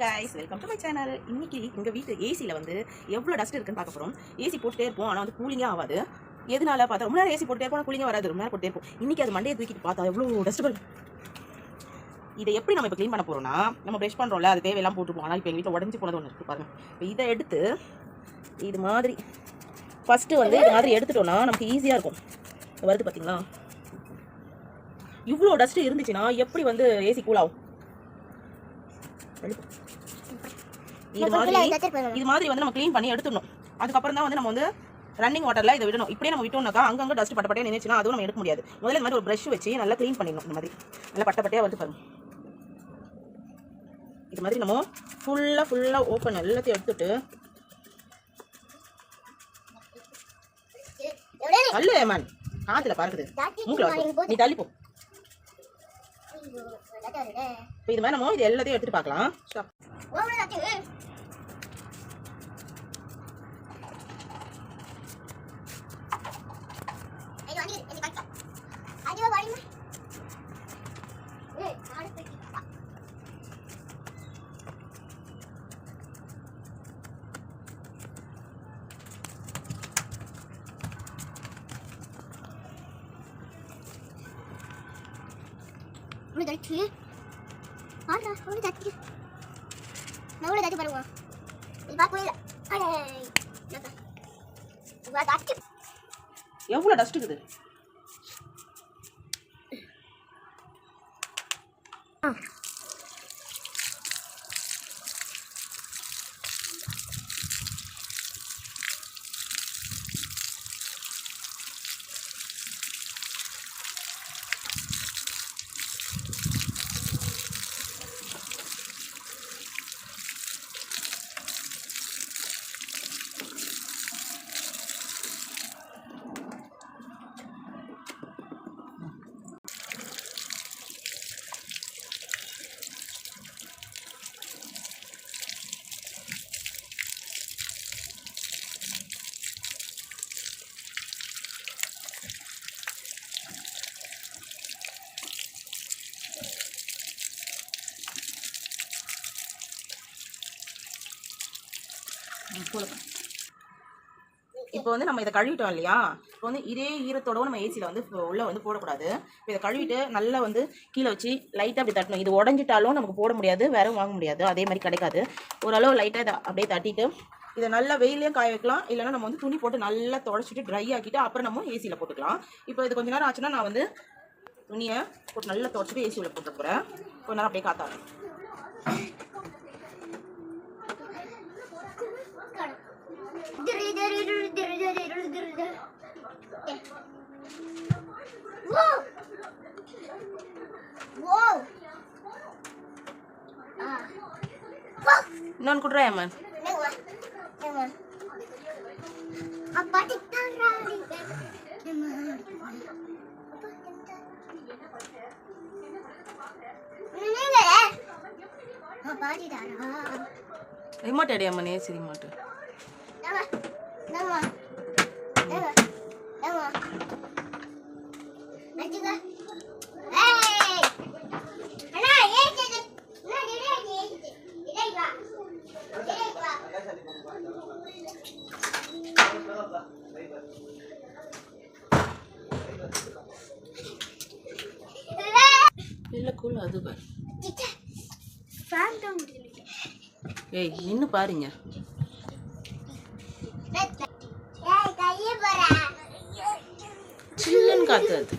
Guys welcome to my channel இன்னைக்கு எங்கள் வீட்டு ஏசியில் வந்து எவ்வளோ டஸ்ட் இருக்குன்னு பார்க்க போகிறோம் ஏசி போட்டுட்டே இருப்போம் ஆனால் வந்து கூலிங்காக ஆகாது. எதனால பார்த்தா ரொம்ப நேரம் ஏசி போட்டுட்டே போனால் கூலிங்கே வராது. ரொம்ப நேரம் போட்டே இருப்போம். இன்னைக்கு அது மண்டையை தூக்கிட்டு பார்த்தா எவ்வளோ டஸ்ட் இதை எப்படி நம்ம இப்போ க்ளீன் பண்ண போகிறோம்னா நம்ம ப்ரெஷ் பண்ணுறோம்ல அது தேவையெல்லாம் போட்டுருப்போம் ஆனால் இப்போ எங்கள் வீட்டில் உடஞ்சி போனது ஒன்று இருக்குது பாருங்க. இப்போ இதை எடுத்து இது மாதிரி ஃபஸ்ட்டு வந்து இது மாதிரி எடுத்துட்டோம்னா நமக்கு ஈஸியாக இருக்கும். வருது பார்த்தீங்களா இவ்வளோ டஸ்ட்டு இருந்துச்சுன்னா எப்படி வந்து ஏசி கூலாகும் இது மாதிரி இது மாதிரி வந்து நம்ம க்ளீன் பண்ணி எடுத்துடணும். அதுக்கப்புறம் தான் வந்து நம்ம வந்து ரன்னிங் வாட்டர்ல இதை விடணும். இப்படியே நம்ம விட்டோம்னாக்கா அங்கங்க டஸ்ட் பட்ட பட்டையா நினைச்சுன்னா அதுவும் நம்ம எடுக்க முடியாது. முதல்ல இந்த மாதிரி ஒரு ப்ரஷ் வச்சு நல்லா க்ளீன் பண்ணிடணும். இந்த மாதிரி. நல்லா பட்ட பட்டையா வந்து பாருங்க. இது மாதிரி நம்ம ஃபுல்லா ஃபுல்லா ஓப்பன் எல்லாத்தையும் எடுத்துட்டு அல்ல மேன் காத்துல பறக்குது மூக்கில் நீ தள்ளி போ. இப்போ இது மாதிரி நம்ம இது எல்லாத்தையும் எடுத்துட்டு பார்க்கலாம். ಉಳಿದಾಯ್ತು ಆಡ್ರ ಉಳಿದಾಯ್ತು ನಾವು ಉಳಿದಾಯ್ತು ಬರುವ ಇಲ್ಲಿ ಬಾಕು ಇಲ್ಲ எவ்வளோ டஸ்ட் இருக்குது ஆ இப்போ வந்து நம்ம இதை கழுவிட்டோம் இல்லையா? இப்போ வந்து இதே ஈரத்தோடவும் நம்ம ஏசியில் வந்து உள்ளே வந்து போடக்கூடாது. இப்போ இதை கழுவிட்டு நல்லா வந்து கீழே வச்சு லைட்டாக அப்படி தட்டணும். இது உடஞ்சிட்டாலும் நமக்கு போட முடியாது வேற வாங்க முடியாது. அதே மாதிரி கிடைக்காது. ஓரளவு லைட்டாக இதை அப்படியே தட்டிட்டு இதை நல்லா வெயிலையும் காய வைக்கலாம். இல்லைன்னா நம்ம வந்து துணி போட்டு நல்லா தொடச்சிட்டு ட்ரை ஆக்கிட்டு அப்புறம் நம்ம ஏசியில் போட்டுக்கலாம். இப்போ இது கொஞ்ச நேரம் ஆச்சுன்னா நான் வந்து துணியை போட்டு நல்லா தொடச்சிட்டு ஏசியில் உள்ள போட்டு போகிறேன் கொஞ்ச நேரம் அப்படியே காத்தாடும் இன்னொன்று கொடுறாயம்மா ரிமோட் அடியாமனே சரி மாட்டு கூல் அது பாரு. ஏய் நின்று பாருங்க. tanto